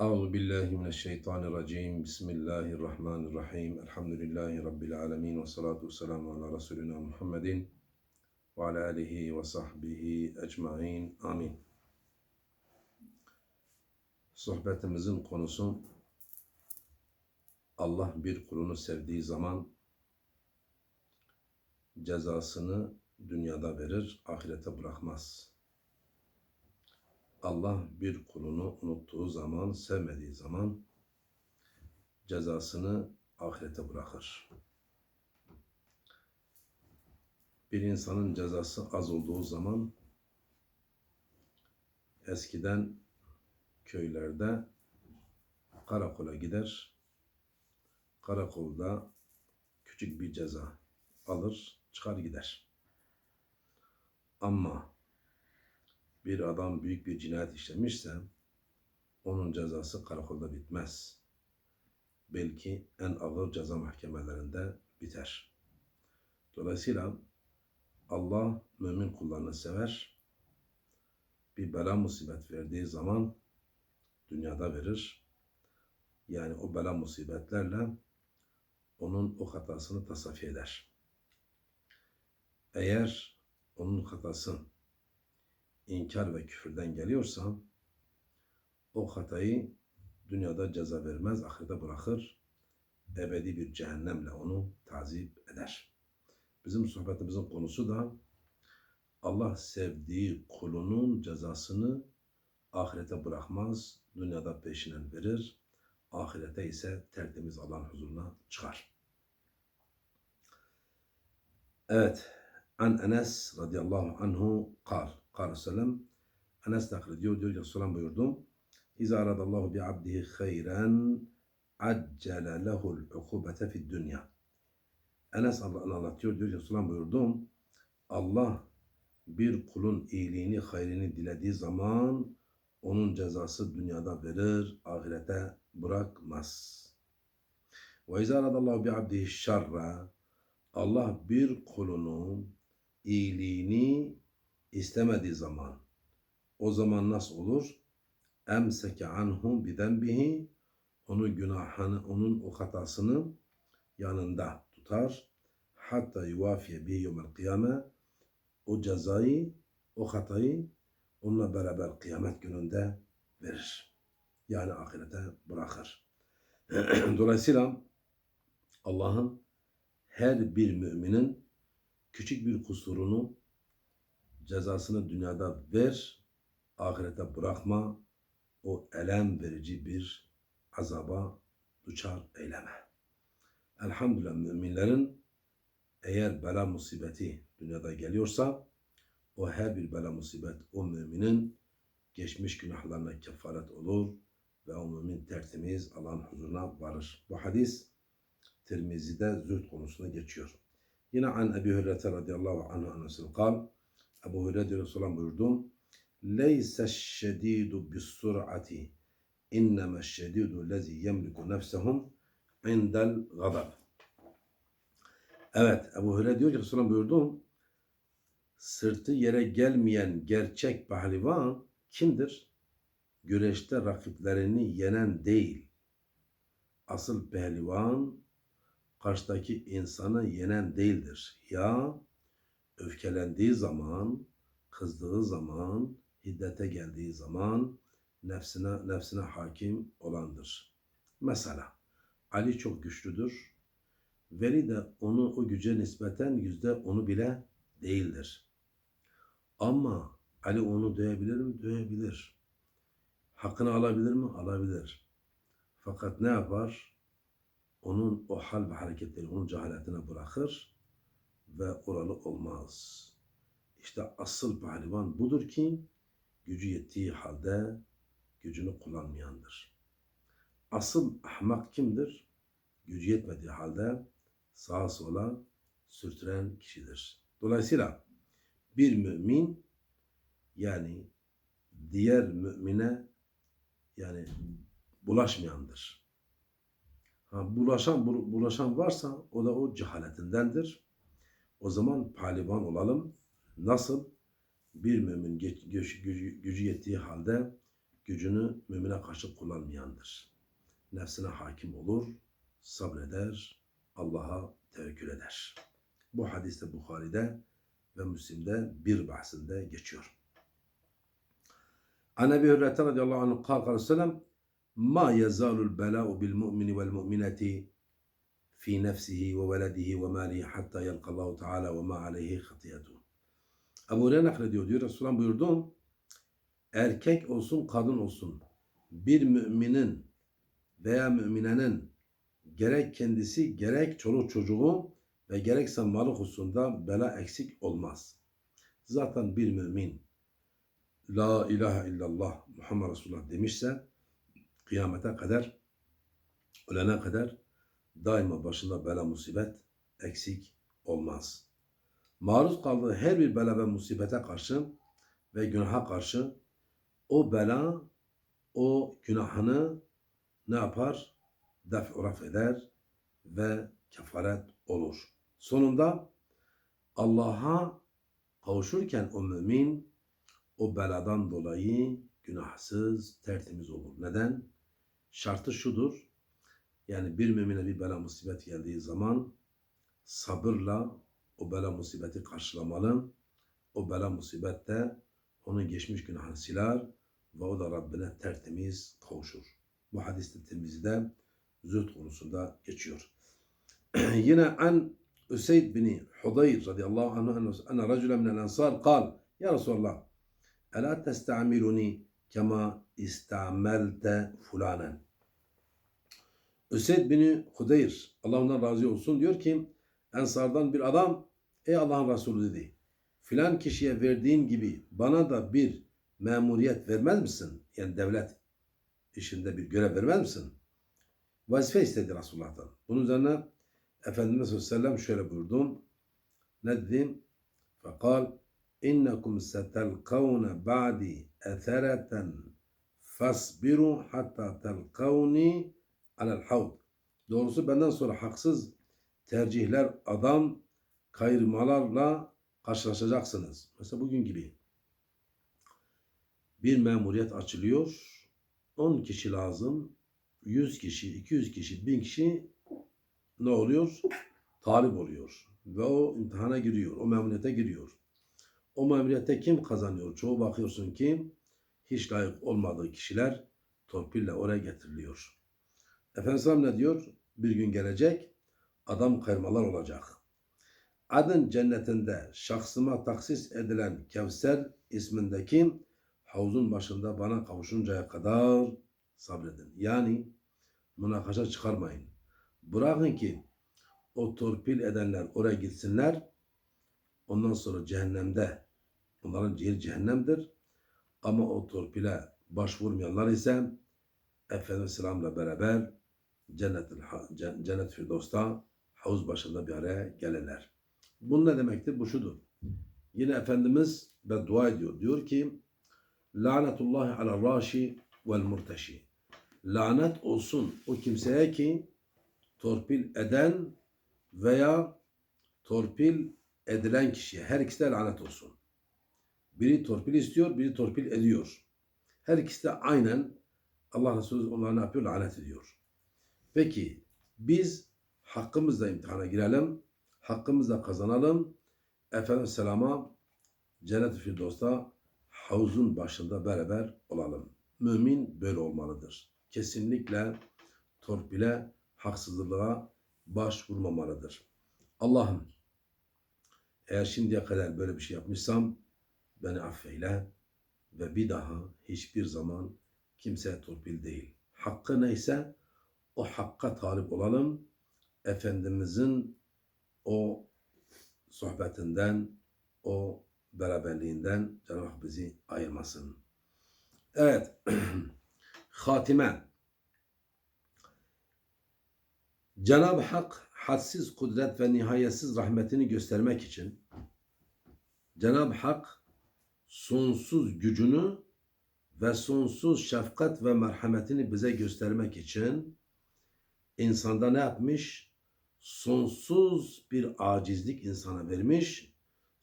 Euzu billahi mineşşeytanirracim. Bismillahirrahmanirrahim. Elhamdülillahi rabbil alamin ve salatu vesselamu ala resulina Muhammedin ve ala alihi ve sahbihi ecmaîn. Amin. Sohbetimizin konusu Allah bir kulunu sevdiği zaman cezasını dünyada verir, ahirete bırakmaz. Allah bir kulunu unuttuğu zaman, sevmediği zaman cezasını ahirete bırakır. Bir insanın cezası az olduğu zaman eskiden köylerde karakola gider. Karakolda küçük bir ceza alır, çıkar gider. Ama bir adam büyük bir cinayet işlemişse onun cezası karakolda bitmez. Belki en ağır ceza mahkemelerinde biter. Dolayısıyla Allah mümin kullarını sever. Bir bela musibet verdiği zaman dünyada verir. Yani o bela musibetlerle onun o hatasını tasaffi eder. Eğer onun hatası inkar ve küfürden geliyorsa o hatayı dünyada ceza vermez, ahirete bırakır. Ebedi bir cehennemle onu tazip eder. Bizim sohbetimizin konusu da Allah sevdiği kulunun cezasını ahirete bırakmaz, dünyada peşinen verir. Ahirete ise tertemiz Allah'ın huzuruna çıkar. Evet. An Enes radıyallahu anhu kal. Kal sellem. Enes naklediyor. Diyor ki Resulullah buyurdum. İza aradallahu bi abdihi hayran accele lehul ukubete fid dünya. Enes Allah'ın anlatıyor. Diyor ki Resulullah buyurdum. Allah bir kulun iyiliğini, hayrını dilediği zaman onun cezası dünyada verir, ahirete bırakmaz. Ve izâ radallahu bi abdihi şerra Allah bir kulunun iyiliğini istemediği zaman o zaman nasıl olur? Emseke anhu bidenbihi onu günahını, onun o hatasını yanında tutar. Hatta yuvafiye bihi yevmel kıyame o cezayı, o hatayı onunla beraber kıyamet gününde verir. Yani ahirete bırakır. Dolayısıyla Allah'ın her bir müminin küçük bir kusurunu cezasını dünyada ver, ahirete bırakma, o elem verici bir azaba duçar eyleme. Elhamdülillah müminlerin eğer bela musibeti dünyada geliyorsa o her bir bela musibet o müminin geçmiş günahlarına kefaret olur ve o mümin tertemiz Allah'ın huzuruna varır. Bu hadis Tirmizi'de zühd konusuna geçiyor. Yine an Ebi Hürrete radıyallahu anhu anasıl kal. Ebu Hürre diyor Resulullah buyurdu. Leyse şedidu bis sur'ati inneme şedidu lezi yemliku nefsehum indel gadab. Evet Ebu Hürre diyor ki Resulullah buyurdu. Sırtı yere gelmeyen gerçek pehlivan kimdir? Güreşte rakiplerini yenen değil. Asıl pehlivan karşıdaki insanı yenen değildir. Ya öfkelendiği zaman, kızdığı zaman, hiddete geldiği zaman nefsine nefsine hakim olandır. Mesela Ali çok güçlüdür. Veli de onu o güce nispeten yüzde onu bile değildir. Ama Ali onu dövebilir mi? Dövebilir. Hakkını alabilir mi? Alabilir. Fakat ne yapar? onun o hal ve hareketleri onun cehaletine bırakır ve oralı olmaz. İşte asıl pehlivan budur ki gücü yettiği halde gücünü kullanmayandır. Asıl ahmak kimdir? Gücü yetmediği halde sağa sola sürtüren kişidir. Dolayısıyla bir mümin yani diğer mümine yani bulaşmayandır. Ha, bulaşan bulaşan varsa o da o cehaletindendir. O zaman palivan olalım. Nasıl? Bir mümin gücü, yettiği halde gücünü mümine karşı kullanmayandır. Nefsine hakim olur, sabreder, Allah'a tevekkül eder. Bu hadiste Bukhari'de ve Müslim'de bir bahsinde geçiyor. An Ebi Hürriyre radıyallahu anh kal sellem ma yazalul bela'u bil mu'mini vel mu'mineti ve veledihi ve malihi hatta yelkallahu teala ve ma aleyhi hatiyetu. Ebu Hüreyre naklediyor diyor Resulullah buyurdu. Erkek olsun kadın olsun bir müminin veya müminenin gerek kendisi gerek çoluk çocuğu ve gerekse malı hususunda bela eksik olmaz. Zaten bir mümin La ilahe illallah Muhammed Resulullah demişse kıyamete kadar ölene kadar daima başında bela musibet eksik olmaz. Maruz kaldığı her bir bela ve musibete karşı ve günaha karşı o bela o günahını ne yapar? Def raf eder ve kefaret olur. Sonunda Allah'a kavuşurken o mümin o beladan dolayı günahsız, tertemiz olur. Neden? Şartı şudur. Yani bir mümine bir bela musibet geldiği zaman sabırla o bela musibeti karşılamalı. O bela musibet de onun geçmiş günahını siler ve o da Rabbine tertemiz kavuşur. Bu hadiste temizde zühd konusunda geçiyor. Yine an Üseyd bin Hudayr radıyallahu anhu enne racüle minel ensar kal Ya Resulallah Ela testa'miluni kema istamelte fulanen Üseyd bin Hudayr Allah ondan razı olsun diyor ki Ensardan bir adam ey Allah'ın Resulü dedi filan kişiye verdiğin gibi bana da bir memuriyet vermez misin? Yani devlet işinde bir görev vermez misin? Vazife istedi Resulullah'tan. Bunun üzerine Efendimiz sallallahu aleyhi ve sellem şöyle buyurdu. Ne dedim? Fakal innekum setelkavne ba'di ethereten fasbiru hatta telkavni alel havd. Doğrusu benden sonra haksız tercihler adam kayırmalarla karşılaşacaksınız. Mesela bugün gibi bir memuriyet açılıyor. 10 kişi lazım. 100 kişi, 200 kişi, 1000 kişi ne oluyor? Talip oluyor. Ve o imtihana giriyor. O memuriyete giriyor. O memuriyete kim kazanıyor? Çoğu bakıyorsun ki hiç layık olmadığı kişiler torpille oraya getiriliyor. Efendimiz ne diyor? Bir gün gelecek adam kayırmalar olacak. Adın cennetinde şahsıma taksis edilen Kevser ismindeki havuzun başında bana kavuşuncaya kadar sabredin. Yani münakaşa çıkarmayın. Bırakın ki o torpil edenler oraya gitsinler. Ondan sonra cehennemde onların yeri cehennemdir. Ama o torpile başvurmayanlar ise Efendimiz Selam'la beraber cennet, cennet Firdos'ta havuz başında bir araya gelirler. Bu ne demektir? Bu şudur. Yine Efendimiz dua ediyor. Diyor ki Lanetullahi ala raşi vel murteşi. Lanet olsun o kimseye ki torpil eden veya torpil edilen kişiye. Her ikisi de lanet olsun. Biri torpil istiyor, biri torpil ediyor. Her ikisi de aynen Allah Resulü onlara ne yapıyor? Lanet ediyor. Peki biz hakkımızla imtihana girelim, hakkımızla kazanalım. Efendimiz Selam'a Cennet-i Firdos'ta havuzun başında beraber olalım. Mümin böyle olmalıdır. Kesinlikle torpile, haksızlığa başvurmamalıdır. Allah'ım eğer şimdiye kadar böyle bir şey yapmışsam beni affeyle ve bir daha hiçbir zaman kimseye torpil değil. Hakkı neyse o hakka talip olalım. Efendimizin o sohbetinden, o beraberliğinden Cenab-ı Hak bizi ayırmasın. Evet, hatime. Cenab-ı Hak hadsiz kudret ve nihayetsiz rahmetini göstermek için Cenab-ı Hak sonsuz gücünü ve sonsuz şefkat ve merhametini bize göstermek için insanda ne yapmış? Sonsuz bir acizlik insana vermiş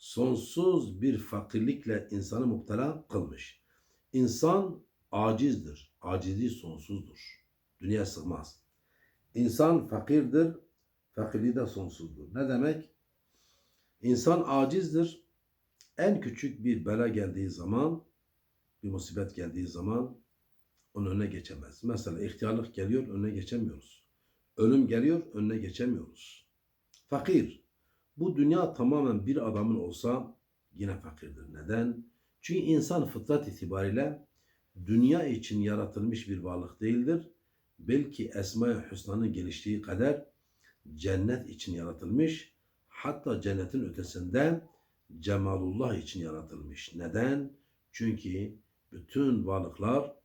sonsuz bir fakirlikle insanı muhtela kılmış. İnsan acizdir. Acizliği sonsuzdur. Dünya sığmaz. İnsan fakirdir. Fakirliği de sonsuzdur. Ne demek? İnsan acizdir. En küçük bir bela geldiği zaman, bir musibet geldiği zaman onun önüne geçemez. Mesela ihtiyarlık geliyor, önüne geçemiyoruz. Ölüm geliyor, önüne geçemiyoruz. Fakir. Bu dünya tamamen bir adamın olsa yine fakirdir. Neden? Çünkü insan fıtrat itibariyle dünya için yaratılmış bir varlık değildir. Belki Esma-i Hüsna'nın geliştiği kadar cennet için yaratılmış. Hatta cennetin ötesinde cemalullah için yaratılmış. Neden? Çünkü bütün varlıklar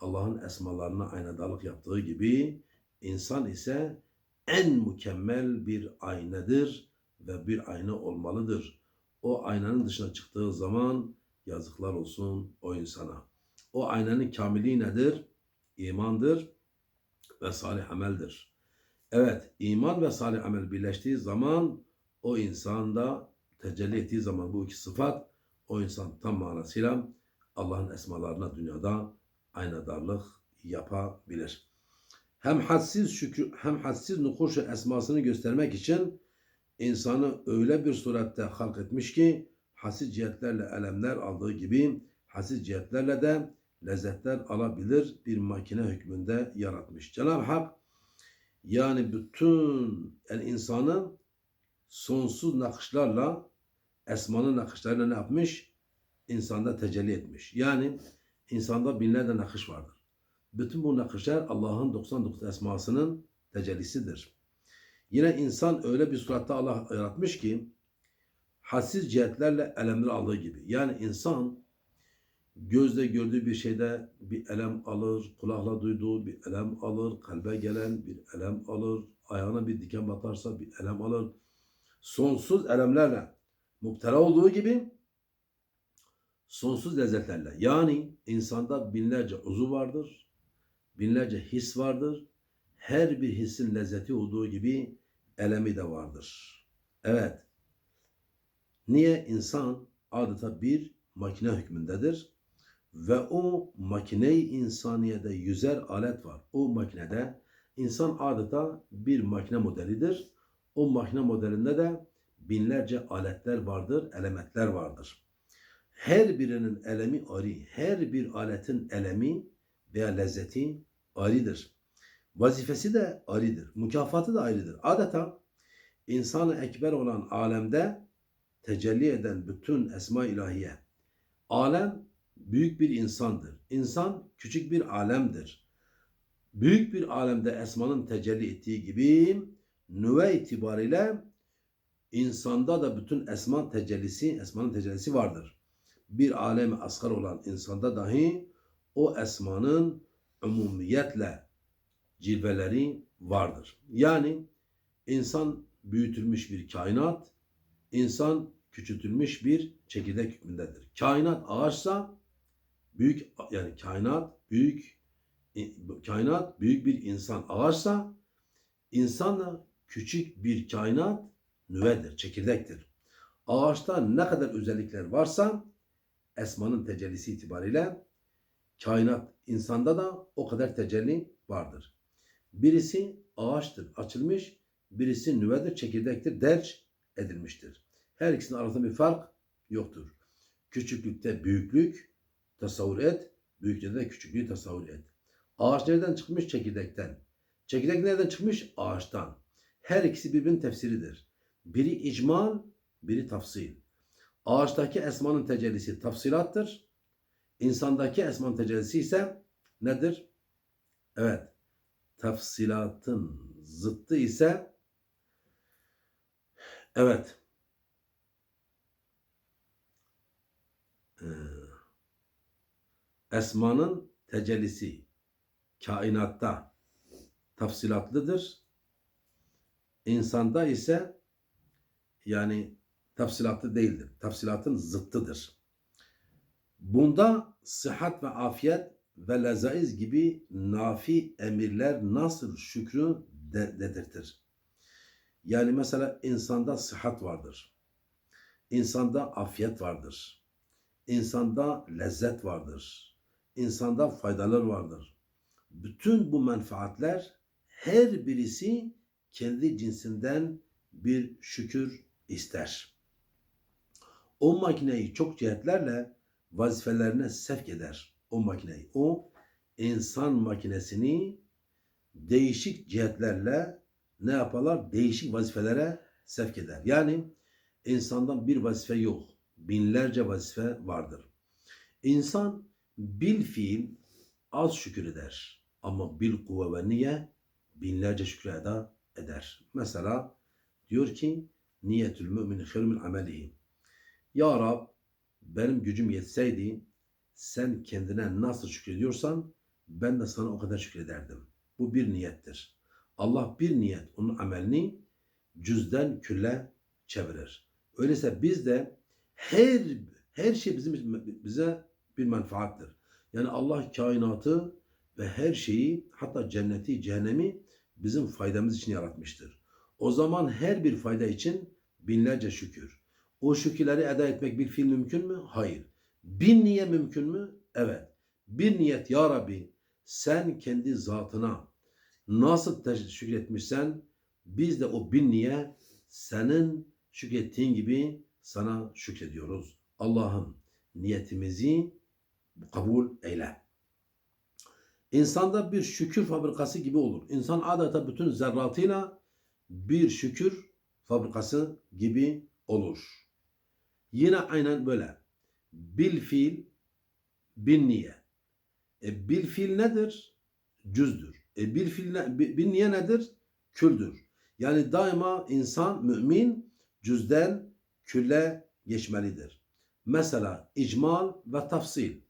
Allah'ın esmalarına aynadarlık yaptığı gibi insan ise en mükemmel bir aynadır ve bir ayna olmalıdır. O aynanın dışına çıktığı zaman yazıklar olsun o insana. O aynanın kamili nedir? İmandır ve salih ameldir. Evet, iman ve salih amel birleştiği zaman o insanda tecelli ettiği zaman bu iki sıfat o insan tam manasıyla Allah'ın esmalarına dünyada aynadarlık yapabilir. Hem hadsiz şükrü hem hadsiz nukuşu esmasını göstermek için insanı öyle bir surette halk etmiş ki hassiz cihetlerle elemler aldığı gibi hassiz cihetlerle de lezzetler alabilir bir makine hükmünde yaratmış. Cenab-ı Hak yani bütün el insanı sonsuz nakışlarla esmanın nakışlarıyla ne yapmış? İnsanda tecelli etmiş. Yani insanda binlerce nakış vardır. Bütün bu nakışlar Allah'ın 99 esmasının tecellisidir. Yine insan öyle bir suratta Allah yaratmış ki hassiz cihetlerle elemleri aldığı gibi. Yani insan gözle gördüğü bir şeyde bir elem alır, kulakla duyduğu bir elem alır, kalbe gelen bir elem alır, ayağına bir diken batarsa bir elem alır. Sonsuz elemlerle muhtera olduğu gibi sonsuz lezzetlerle. Yani insanda binlerce uzuv vardır, binlerce his vardır. Her bir hissin lezzeti olduğu gibi elemi de vardır. Evet. Niye insan adeta bir makine hükmündedir? Ve o makine-i insaniyede yüzer alet var. O makinede insan adeta bir makine modelidir. O makine modelinde de binlerce aletler vardır, elementler vardır. Her birinin elemi ayrı, her bir aletin elemi veya lezzeti ayrıdır. Vazifesi de ayrıdır, mükafatı da ayrıdır. Adeta insanı ekber olan alemde tecelli eden bütün esma ilahiye. Alem büyük bir insandır. İnsan küçük bir alemdir. Büyük bir alemde esmanın tecelli ettiği gibi nüve itibariyle insanda da bütün esman tecellisi, esmanın tecellisi vardır. Bir alemi asgar olan insanda dahi o esmanın umumiyetle cilveleri vardır. Yani insan büyütülmüş bir kainat, insan küçültülmüş bir çekirdek hükmündedir. Kainat ağaçsa büyük yani kainat büyük kainat büyük bir insan ağaçsa insan da küçük bir kainat nüvedir, çekirdektir. Ağaçta ne kadar özellikler varsa esmanın tecellisi itibariyle kainat insanda da o kadar tecelli vardır. Birisi ağaçtır, açılmış, birisi nüvedir, çekirdektir, derç edilmiştir. Her ikisinin arasında bir fark yoktur. Küçüklükte büyüklük tasavvur et, büyüklükte de küçüklüğü tasavvur et. Ağaç nereden çıkmış? Çekirdekten. Çekirdek nereden çıkmış? Ağaçtan. Her ikisi birbirinin tefsiridir. Biri icmal, biri tafsil. Ağaçtaki esmanın tecellisi tafsilattır. İnsandaki esmanın tecellisi ise nedir? Evet, tafsilatın zıttı ise evet ee, esmanın tecellisi kainatta tafsilatlıdır. İnsanda ise yani tafsilatlı değildir. Tafsilatın zıttıdır. Bunda sıhhat ve afiyet ve lezaiz gibi nafi emirler nasıl şükrü de dedirtir. Yani mesela insanda sıhhat vardır. İnsanda afiyet vardır. İnsanda lezzet vardır. insanda faydalar vardır. Bütün bu menfaatler her birisi kendi cinsinden bir şükür ister. O makineyi çok cihetlerle vazifelerine sevk eder. O makineyi. O insan makinesini değişik cihetlerle ne yaparlar? Değişik vazifelere sevk eder. Yani insandan bir vazife yok. Binlerce vazife vardır. İnsan bil fiil az şükür eder. Ama bil kuvve ve niye binlerce şükür eda eder. Mesela diyor ki niyetül mümin hayrun amelihi. Ya Rab benim gücüm yetseydi sen kendine nasıl şükrediyorsan ben de sana o kadar şükrederdim. Bu bir niyettir. Allah bir niyet onun amelini cüzden külle çevirir. Öyleyse biz de her her şey bizim bize bir menfaattir. Yani Allah kainatı ve her şeyi hatta cenneti, cehennemi bizim faydamız için yaratmıştır. O zaman her bir fayda için binlerce şükür. O şükürleri eda etmek bir fiil mümkün mü? Hayır. Bin niye mümkün mü? Evet. Bir niyet ya Rabbi sen kendi zatına nasıl şükretmişsen biz de o bin niye senin şükrettiğin gibi sana şükrediyoruz. Allah'ım niyetimizi kabul eyle. İnsanda bir şükür fabrikası gibi olur. İnsan adeta bütün zerratıyla bir şükür fabrikası gibi olur. Yine aynen böyle. Bil fiil, bin niye. E, bil fiil nedir? Cüzdür. E, bil fiil ne, bi- bin niye nedir? Küldür. Yani daima insan, mümin cüzden külle geçmelidir. Mesela icmal ve tafsil.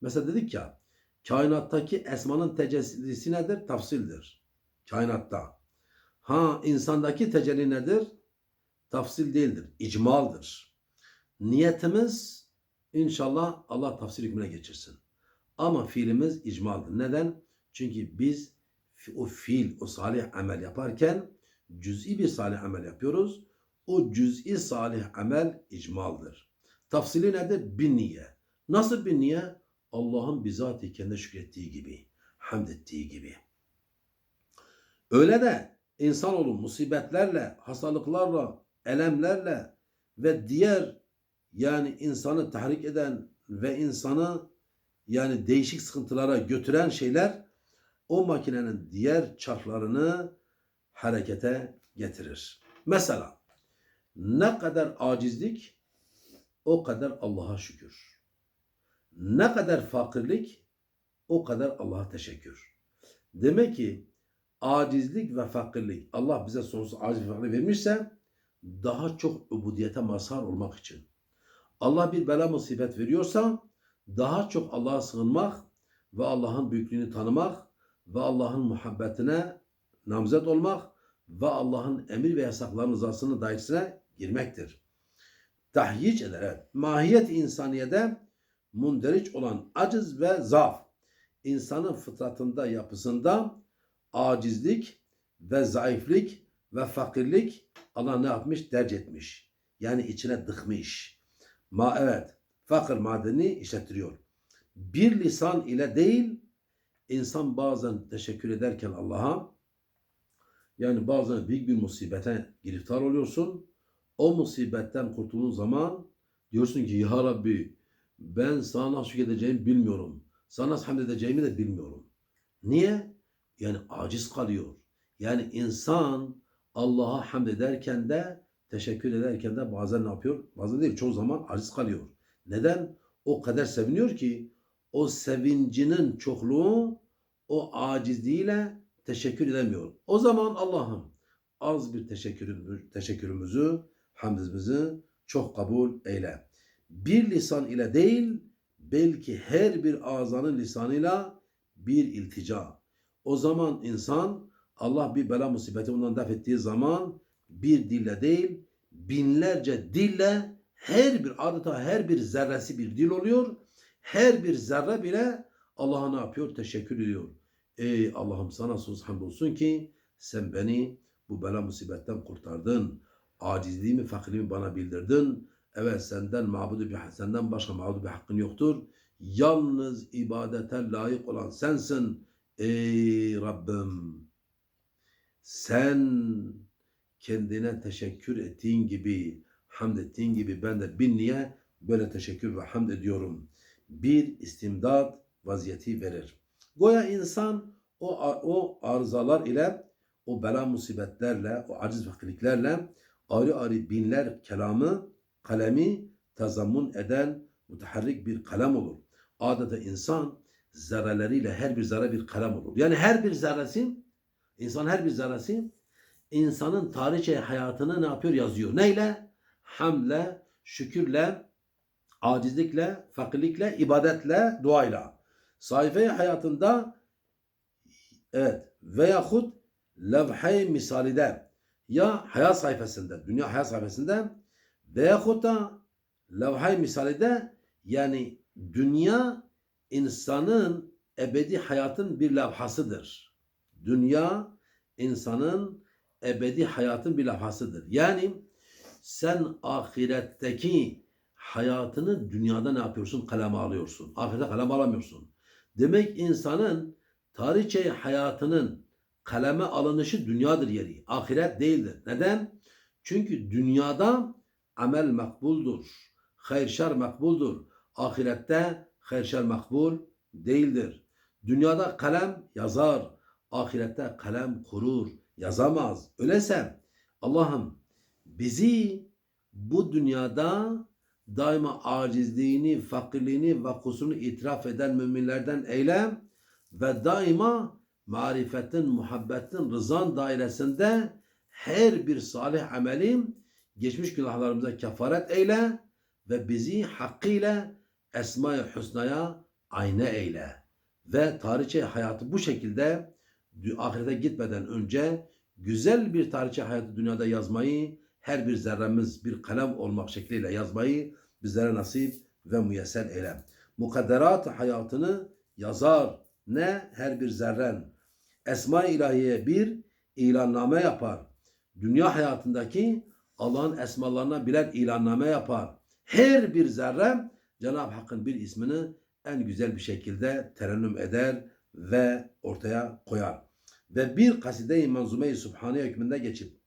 Mesela dedik ya, kainattaki esmanın tecellisi nedir? Tafsildir. Kainatta. Ha insandaki tecelli nedir? Tafsil değildir. icmaldır. Niyetimiz inşallah Allah tafsil hükmüne geçirsin. Ama fiilimiz icmaldır. Neden? Çünkü biz o fiil, o salih amel yaparken cüz'i bir salih amel yapıyoruz. O cüz'i salih amel icmaldır. Tafsili nedir? Bin niye. Nasıl bin niye? Allah'ın bizatihi kendi şükrettiği gibi, hamd ettiği gibi. Öyle de insanoğlu musibetlerle, hastalıklarla, elemlerle ve diğer yani insanı tahrik eden ve insanı yani değişik sıkıntılara götüren şeyler o makinenin diğer çarklarını harekete getirir. Mesela ne kadar acizlik o kadar Allah'a şükür. Ne kadar fakirlik o kadar Allah'a teşekkür. Demek ki acizlik ve fakirlik Allah bize sonsuz aciz ve fakirlik vermişse daha çok ubudiyete mazhar olmak için. Allah bir bela musibet veriyorsa daha çok Allah'a sığınmak ve Allah'ın büyüklüğünü tanımak ve Allah'ın muhabbetine namzet olmak ve Allah'ın emir ve yasaklarının rızasının dairesine girmektir. Tahyic eder. Mahiyet insaniyede munderiç olan aciz ve zaaf. insanın fıtratında, yapısında acizlik ve zayıflık ve fakirlik Allah ne yapmış? Derc etmiş. Yani içine dıkmış. Ma evet. Fakir madeni işlettiriyor. Bir lisan ile değil insan bazen teşekkür ederken Allah'a yani bazen büyük bir musibete giriftar oluyorsun. O musibetten kurtulduğun zaman diyorsun ki ya Rabbi ben sana şükredeceğimi bilmiyorum. Sana hamd edeceğimi de bilmiyorum. Niye? Yani aciz kalıyor. Yani insan Allah'a hamd ederken de teşekkür ederken de bazen ne yapıyor? Bazen değil çoğu zaman aciz kalıyor. Neden? O kadar seviniyor ki o sevincinin çokluğu o acizliğiyle teşekkür edemiyor. O zaman Allah'ım az bir teşekkürümüzü, teşekkürümüzü, hamdimizi çok kabul eyle. Bir lisan ile değil, belki her bir ağzanın lisanıyla bir iltica. O zaman insan Allah bir bela musibeti ondan def ettiği zaman bir dille değil, binlerce dille her bir adeta her bir zerresi bir dil oluyor. Her bir zerre bile Allah'a ne yapıyor? Teşekkür ediyor. Ey Allah'ım sana sonsuz hamdolsun ki sen beni bu bela musibetten kurtardın. Acizliğimi, fakirliğimi bana bildirdin. Evet senden mabudu bir senden başka mabudu bir hakkın yoktur. Yalnız ibadete layık olan sensin. Ey Rabbim. Sen kendine teşekkür ettiğin gibi, hamd ettiğin gibi ben de bin niye böyle teşekkür ve hamd ediyorum. Bir istimdat vaziyeti verir. Goya insan o, o arızalar ile, o bela musibetlerle, o aciz fakirliklerle ayrı ayrı binler kelamı, kalemi tazammun eden müteharrik bir kalem olur. Adeta insan zerreleriyle her bir zerre bir kalem olur. Yani her bir zerresi, insan her bir zerresi insanın tarihçe hayatını ne yapıyor yazıyor. Neyle? Hamle, şükürle, acizlikle, fakirlikle, ibadetle, duayla. Sayfayı hayatında evet veyahut levh-i misalide ya hayat sayfasında, dünya hayat sayfasında veyahut da levh-i misalide yani dünya insanın ebedi hayatın bir levhasıdır. Dünya insanın ebedi hayatın bir levhasıdır. Yani sen ahiretteki hayatını dünyada ne yapıyorsun? Kaleme alıyorsun. Ahirette kaleme alamıyorsun. Demek insanın tarihçe hayatının kaleme alınışı dünyadır yeri. Ahiret değildir. Neden? Çünkü dünyada amel makbuldur. Hayır şer makbuldur. Ahirette hayır şer makbul değildir. Dünyada kalem yazar. Ahirette kalem kurur. Yazamaz. Öyleyse Allah'ım bizi bu dünyada daima acizliğini, fakirliğini ve kusurunu itiraf eden müminlerden eyle ve daima marifetin, muhabbetin, rızan dairesinde her bir salih amelim geçmiş günahlarımıza kefaret eyle ve bizi hakkıyla Esma-i Hüsna'ya ayna eyle. Ve tarihçe hayatı bu şekilde ahirete gitmeden önce güzel bir tarihçe hayatı dünyada yazmayı her bir zerremiz bir kalem olmak şekliyle yazmayı bizlere nasip ve müyesser eyle. Mukadderat hayatını yazar. Ne? Her bir zerren. Esma-i ilahiye bir ilanname yapar. Dünya hayatındaki Allah'ın esmalarına birer ilanname yapar. Her bir zerre Cenab-ı Hakk'ın bir ismini en güzel bir şekilde terennüm eder ve ortaya koyar. Ve bir kaside-i manzume-i Subhaniye hükmünde geçip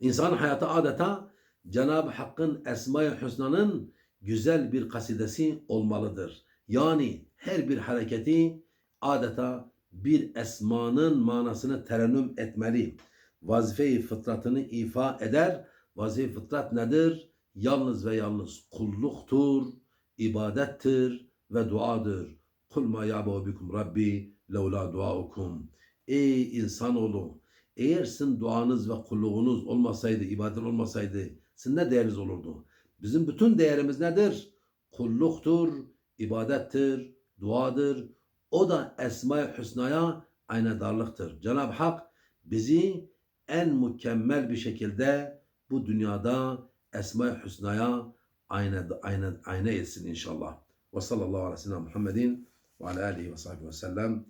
İnsan hayatı adeta Cenab-ı Hakk'ın Esma-i Hüsna'nın güzel bir kasidesi olmalıdır. Yani her bir hareketi adeta bir esmanın manasını terennüm etmeli. Vazife-i fıtratını ifa eder. Vazife-i fıtrat nedir? Yalnız ve yalnız kulluktur, ibadettir ve duadır. Kul ma ya'bu bikum rabbi levla duaukum. Ey insanoğlu! Eğer sizin duanız ve kulluğunuz olmasaydı, ibadet olmasaydı sizin ne değeriniz olurdu? Bizim bütün değerimiz nedir? Kulluktur, ibadettir, duadır. O da Esma-i Hüsna'ya aynadarlıktır. Cenab-ı Hak bizi en mükemmel bir şekilde bu dünyada Esma-i Hüsna'ya ayna, ayna, ayna etsin inşallah. Ve sallallahu aleyhi ve sellem Muhammedin ve ala alihi ve sahbihi ve sellem.